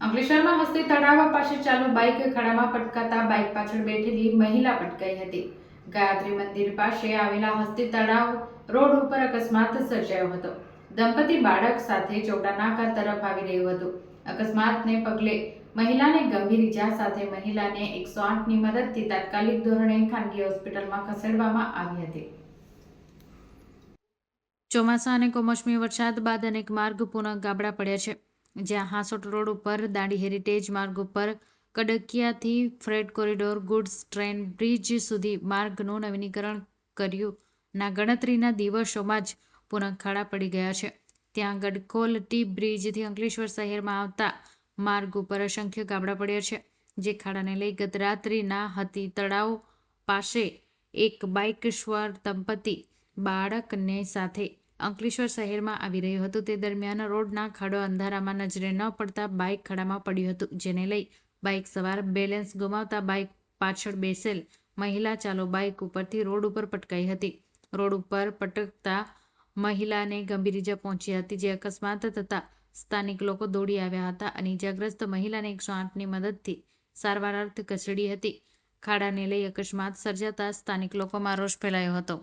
અંકલેશ્વરમાં હસ્તી તળાવ પાસે ચાલુ બાઇક ખાડામાં પટકાતા બાઇક પાછળ બેઠેલી મહિલા પટકાઈ હતી. ગાયત્રી મંદિર પાસે આવેલા હસ્તી તળાવ રોડ ઉપર અકસ્માત સર્જાયો હતો. દંપતી બાળક સાથે ચોટા નાકા તરફ આવી રહ્યું હતું. અકસ્માતને પગલે મહિલાને ગંભીર ઇજા સાથે મહિલાને એકસો આઠની મદદથી તાત્કાલિક ધોરણે ખાનગી હોસ્પિટલમાં ખસેડવામાં આવી હતી. ચોમાસા અને કમોસમી વરસાદ બાદ અનેક માર્ગ પુનઃ ગાબડા પડ્યા છે. જ્યાં હાંસોટ રોડ ઉપર, દાંડી હેરિટેજ માર્ગ ઉપર, કડકિયાથી freight corridor, goods train bridge સુધી માર્ગનું નવીનીકરણ કર્યું. ના ગણતરીના દિવસોમાં જ પુનઃ પડી ગયા છે. ત્યાં ગડખોલ ટી બ્રિજથી અંકલેશ્વર શહેરમાં આવતા માર્ગ ઉપર અસંખ્ય ગાબડા પડ્યા છે, જે ખાડાને લઈ ગત રાત્રિના હતી તળાવ પાસે એક બાઇક સ્વર દંપતી બાળકને સાથે અંકલેશ્વર શહેરમાં આવી રહ્યું હતું. તે દરમિયાન રોડના ખાડો અંધારામાં નજરે ન પડતા બાઇક ખાડામાં પડ્યું હતું, જેને લઈ બાઇક સવાર બેલેન્સ ગુમાવતા બાઇક પાછળ બેસેલ મહિલા ચાલો બાઇક ઉપરથી રોડ ઉપર પટકાઈ હતી. રોડ ઉપર પટકતા મહિલાને ગંભીર ઇજા પહોંચી હતી, જે અકસ્માત થતાં સ્થાનિક લોકો દોડી આવ્યા હતા અને ઇજાગ્રસ્ત મહિલાને એકસો આઠની મદદથી સારવાર અર્થે ખસેડી હતી. ખાડાને લઈ અકસ્માત સર્જાતા સ્થાનિક લોકોમાં રોષ ફેલાયો હતો.